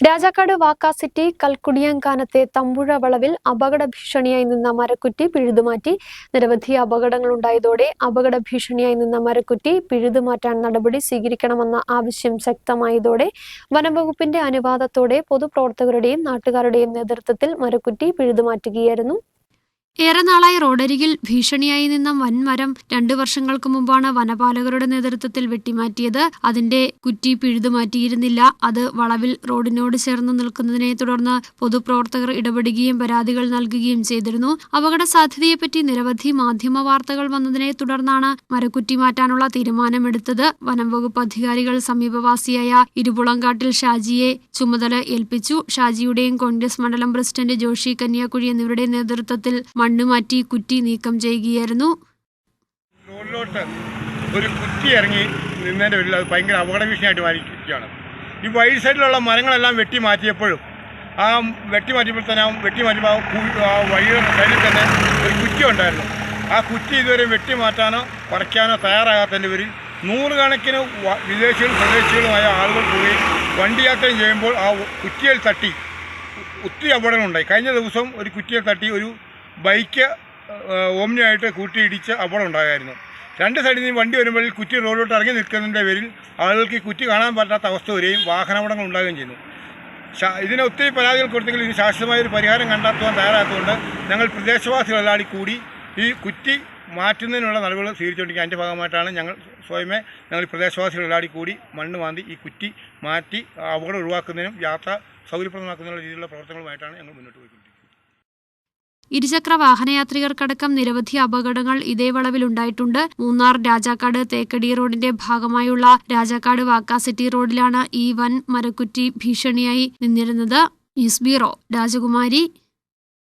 രാജാക്കാട് വാക്കാസിറ്റി കൽക്കുടിയാങ്കാനത്തെ തമ്പുഴ വളവിൽ അപകട ഭീഷണിയായി നിന്ന മരക്കുറ്റി പിഴുതുമാറ്റി നിരവധി അപകടങ്ങളുണ്ടായതോടെ അപകട ഭീഷണിയായി നിന്ന മരക്കുറ്റി പിഴുതുമാറ്റാൻ നടപടി സ്വീകരിക്കണമെന്ന ആവശ്യം ശക്തമായതോടെ വനംവകുപ്പിന്റെ അനുവാദത്തോടെ പൊതുപ്രവർത്തകരുടെയും നാട്ടുകാരുടെയും നേതൃത്വത്തിൽ മരക്കുറ്റി പിഴുതുമാറ്റുകയായിരുന്നു ഏറെ നാളായി റോഡരികിൽ ഭീഷണിയായി നിന്ന വൻമരം രണ്ടു വർഷങ്ങൾക്ക് മുമ്പാണ് വനപാലകരുടെ നേതൃത്വത്തിൽ വെട്ടിമാറ്റിയത്. അതിന്റെ കുറ്റി പിഴുതുമാറ്റിയിരുന്നില്ല അത് വളവിൽ റോഡിനോട് ചേർന്ന് നിൽക്കുന്നതിനെ തുടർന്ന് പൊതുപ്രവർത്തകർ ഇടപെടുകയും പരാതികൾ നൽകുകയും ചെയ്തിരുന്നു. അപകട സാധ്യതയെപ്പറ്റി നിരവധി മാധ്യമ വാർത്തകൾ വന്നതിനെ തുടർന്നാണ് മരക്കുറ്റി മാറ്റാനുള്ള തീരുമാനമെടുത്തത്. വനം വകുപ്പ് അധികാരികൾ സമീപവാസിയായ ഇരുപുളങ്കാട്ടിൽ ഷാജിയെ ചുമതല ഏൽപ്പിച്ചു. ഷാജിയുടെയും കോൺഗ്രസ് മണ്ഡലം പ്രസിഡന്റ് ജോഷി കന്യാക്കുഴി എന്നിവരുടെ നേതൃത്വത്തിൽ മണ്ണ് മാറ്റി കുറ്റി നീക്കം ചെയ്യുകയായിരുന്നു. റോഡിലോട്ട് ഒരു കുറ്റി ഇറങ്ങി നിന്നതിന്റെ പേരിൽ അത് ഭയങ്കര അപകട ഭീഷണിയായിട്ട് മാറിയിരിക്കുകയാണ്. ഈ വൈഡ് സൈഡിലുള്ള മരങ്ങളെല്ലാം വെട്ടി മാറ്റിയപ്പോഴും ആ വെട്ടി മാറ്റിയപ്പോൾ തന്നെ ആ വെട്ടി മാറ്റിയപ്പോൾ ആ വഴി സൈഡിൽ തന്നെ ഒരു കുറ്റി ഉണ്ടായിരുന്നു. ആ കുറ്റി ഇതുവരെ വെട്ടി മാറ്റാനോ പറിക്കാനോ തയ്യാറാകാത്തതിന്റെ പേരിൽ നൂറുകണക്കിന് വിദേശികളും സ്വദേശികളുമായ ആളുകൾ പോയി വണ്ടി യാത്ര ചെയ്യുമ്പോൾ ആ കുറ്റിയിൽ തട്ടി ഒത്തിരി അപകടങ്ങളുണ്ടായി. കഴിഞ്ഞ ദിവസം ഒരു കുറ്റിയിൽ തട്ടി ഒരു ബൈക്ക് ഓമ്നിയായിട്ട് കൂട്ടിയിടിച്ച് അപകടം ഉണ്ടാകായിരുന്നു രണ്ട് സൈഡിൽ നിന്ന് വണ്ടി വരുമ്പോൾ കുറ്റി റോഡിലോട്ട് ഇറങ്ങി നിൽക്കുന്നതിന്റെ പേരിൽ ആളുകൾക്ക് കുറ്റി കാണാൻ പറ്റാത്ത അവസ്ഥ വരികയും വാഹനാപകടങ്ങൾ ഉണ്ടാകുകയും ചെയ്യുന്നു ഇതിനെ ഒത്തിരി പരാതികൾ കൊടുത്തെങ്കിൽ ഇതിന് ശാശ്വതമായ ഒരു പരിഹാരം കണ്ടെത്തുവാൻ തയ്യാറാത്തതുകൊണ്ട് ഞങ്ങൾ പ്രദേശവാസികളെല്ലാടി കൂടി ഈ കുറ്റി മാറ്റുന്നതിനുള്ള നടപടികൾ സ്വീകരിച്ചുകൊണ്ടിരിക്കുക. അതിന്റെ ഭാഗമായിട്ടാണ് ഞങ്ങൾ സ്വയമേ ഞങ്ങൾ പ്രദേശവാസികളെല്ലാം കൂടി മണ്ണ് മാന്തി ഈ കുറ്റി മാറ്റി അപകടം ഒഴിവാക്കുന്നതിനും യാത്ര സൗകര്യപ്രദമാക്കുന്നതിനുള്ള രീതിയിലുള്ള പ്രവർത്തനങ്ങളുമായിട്ടാണ് ഞങ്ങൾ മുന്നോട്ട് പോയിക്കൊണ്ടിരിക്കുന്നത്. ഇരുചക്ര വാഹനയാത്രികർക്കടക്കം നിരവധി അപകടങ്ങൾ ഇതേ വളവിൽ ഉണ്ടായിട്ടുണ്ട്. മൂന്നാർ രാജാക്കാട് തേക്കടി റോഡിന്റെ ഭാഗമായുള്ള രാജാക്കാട് വാക്കാസിറ്റി റോഡിലാണ് ഈ വൻ മരക്കുറ്റി ഭീഷണിയായി നിന്നിരുന്നത്. ന്യൂസ് ബ്യൂറോ രാജകുമാരി.